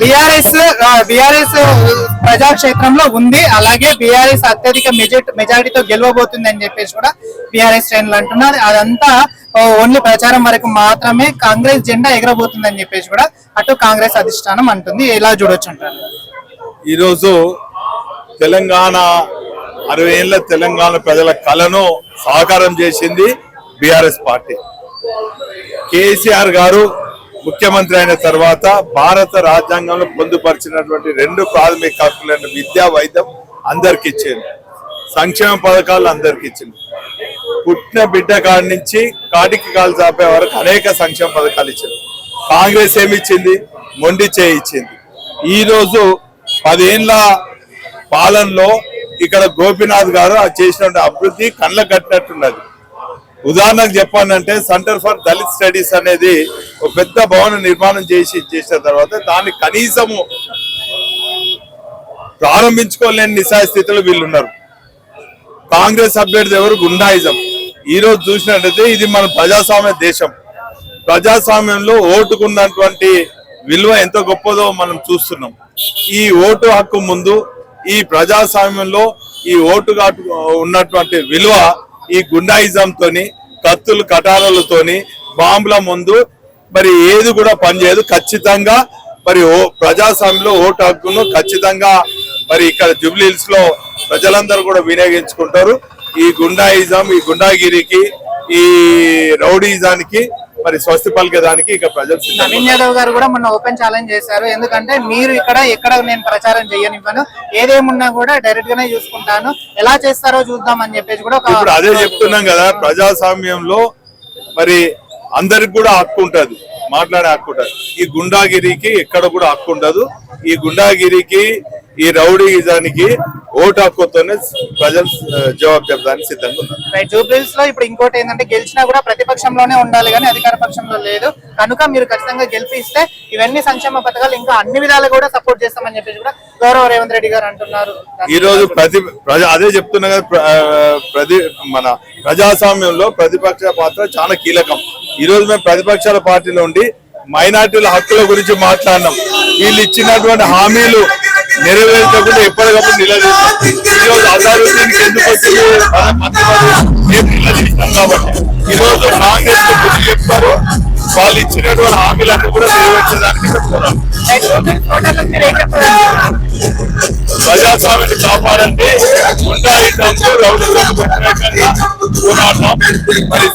బిఆర్ఎస్ బిఆర్ఎస్ ప్రజాక్షేత్రంలో ఉంది. అలాగే బిఆర్ఎస్ అత్యధిక మెజార్టీ మెజారిటీతో గెలవబోతుంది అని చెప్పేసి కూడా బిఆర్ఎస్ శ్రేణులు అంటున్నారు. అదంతా ఓన్లీ ప్రచారం వరకు మాత్రమే కాంగ్రెస్ జెండా ఎగరబోతుంది అని చెప్పేసి కూడా అటు కాంగ్రెస్ అధిష్టానం అంటుంది. ఎలా చూడొచ్చు అంటారు. ఈరోజు తెలంగాణ అరవై ఏళ్ళ తెలంగాణ ప్రజల కళను సాకారం చేసింది బీఆర్ఎస్ పార్టీ. కేసీఆర్ గారు ముఖ్యమంత్రి అయిన తర్వాత భారత రాజ్యాంగంలో పొందుపరిచినటువంటి రెండు ప్రాథమిక హక్కులైన విద్యా వైద్యం అందరికి ఇచ్చింది. సంక్షేమ పథకాలు అందరికి ఇచ్చింది. పుట్టిన బిడ్డ కాడి నుంచి కాటికి కాలు చాపే వరకు అనేక సంక్షేమ పథకాలు ఇచ్చింది. కాంగ్రెస్ ఏమి ఇచ్చింది? మొండి చేయిచ్చింది ఈరోజు ఈ పదేళ్ళ పాలనలో ఇక్కడ గోపీనాథ్ గారు ఆ చేసినటువంటి అభివృద్ధి కళ్ళ కట్టినట్టున్నది. ఉదాహరణకు చెప్పానంటే సెంటర్ ఫర్ దళిత్ స్టడీస్ అనేది ఒక పెద్ద భవన నిర్మాణం చేసి చేసిన తర్వాత దాన్ని కనీసము ప్రారంభించుకోలేని నిశాయ స్థితిలో వీళ్ళు ఉన్నారు. కాంగ్రెస్ అభ్యర్థి ఎవరు? గుండాయిజం. ఈ రోజు చూసినట్టయితే ఇది మన ప్రజాస్వామ్య దేశం. ప్రజాస్వామ్యంలో ఓటుకున్నటువంటి విలువ ఎంత గొప్పదో మనం చూస్తున్నాం. ఈ ఓటు హక్కు ముందు ఈ ప్రజాస్వామ్యంలో ఈ ఓటు ఉన్నటువంటి విలువ ఈ గుండాయిజం కత్తులు కటారాలతోని బాంబుల ముందు మరి ఏది కూడా పనిచేయదు. ఖచ్చితంగా మరి ఓ ప్రజాస్వామ్యంలో ఓటు హక్కును ఖచ్చితంగా మరి ఇక్కడ జూబ్లీహిల్స్లో ప్రజలందరూ కూడా వినియోగించుకుంటారు. ఈ గుండాయిజం ఈ గుండాగిరికి ఈ రౌడీజానికి మరి స్వస్తి పలికేదానికి ఇక ప్రజలు నవీన్ యాదవ్ గారు కూడా మొన్న ఓపెన్ ఛాలెంజ్ చేశారు. ఎందుకంటే మీరు ఇక్కడ ఎక్కడ నేను ప్రచారం చేయనివ్వను. ఏదేమున్నా కూడా డైరెక్ట్ గానే చూసుకుంటాను. ఎలా చేస్తారో చూద్దాం అని చెప్పేసి కూడా ఇప్పుడు అదే చెప్తున్నాం కదా ప్రజాస్వామ్యంలో మరి అందరికి కూడా హక్కు ఉంటది. మాట్లాడే హక్కు ఉంటది. ఈ గుండాగిరికి ఎక్కడ కూడా హక్కు ఉండదు. ఈ గుండాగిరికి ఈ రౌడీజానికి ఓటు హక్కుతోనే ప్రజలు జవాబు చెప్పడానికి సిద్ధంగా ఉన్నారు. రైట్ జూబ్లీస్లో ఇప్పుడు ఇంకోటి ఏంటంటే గెలిచినా కూడా ప్రతిపక్షంలోనే ఉండాలి కానీ అధికార పక్షంలో లేదు. కనుక మీరు ఖచ్చితంగా గెలిపిస్తే ఇవన్నీ సంక్షేమ పథకాలు ఇంకా అన్ని విధాలు కూడా సపోర్ట్ చేస్తామని చెప్పేసి కూడా గౌరవ రేవంత్ రెడ్డి గారు అంటున్నారు. ఈ రోజు ప్రతి ప్రజ అదే చెప్తున్నా కదా ప్రతి మన ప్రజాస్వామ్యంలో ప్రతిపక్ష పాత్ర చాలా కీలకం. ఈ రోజు మేము ప్రతిపక్షాల పార్టీలో ఉండి మైనార్టీల హక్కుల గురించి మాట్లాడినాం. వీళ్ళు ఇచ్చినటువంటి హామీలు నెరవేర్చకుండా ఎప్పటికప్పుడు నిలదీస్తాం. ఈ రోజు ఎందుకు వచ్చింది నిలదీస్తాం కాబట్టి. ఈ కాంగ్రెస్కు బుద్ధి చెప్తారు. వాళ్ళు ఇచ్చినటువంటి హామీలన్నీ కూడా నెరవేర్చడానికి చెప్తున్నారు ప్రజాస్వామ్యాన్ని కాపాడండి. ఉండాలి రౌడీ వ్యతిరేకంగా మరి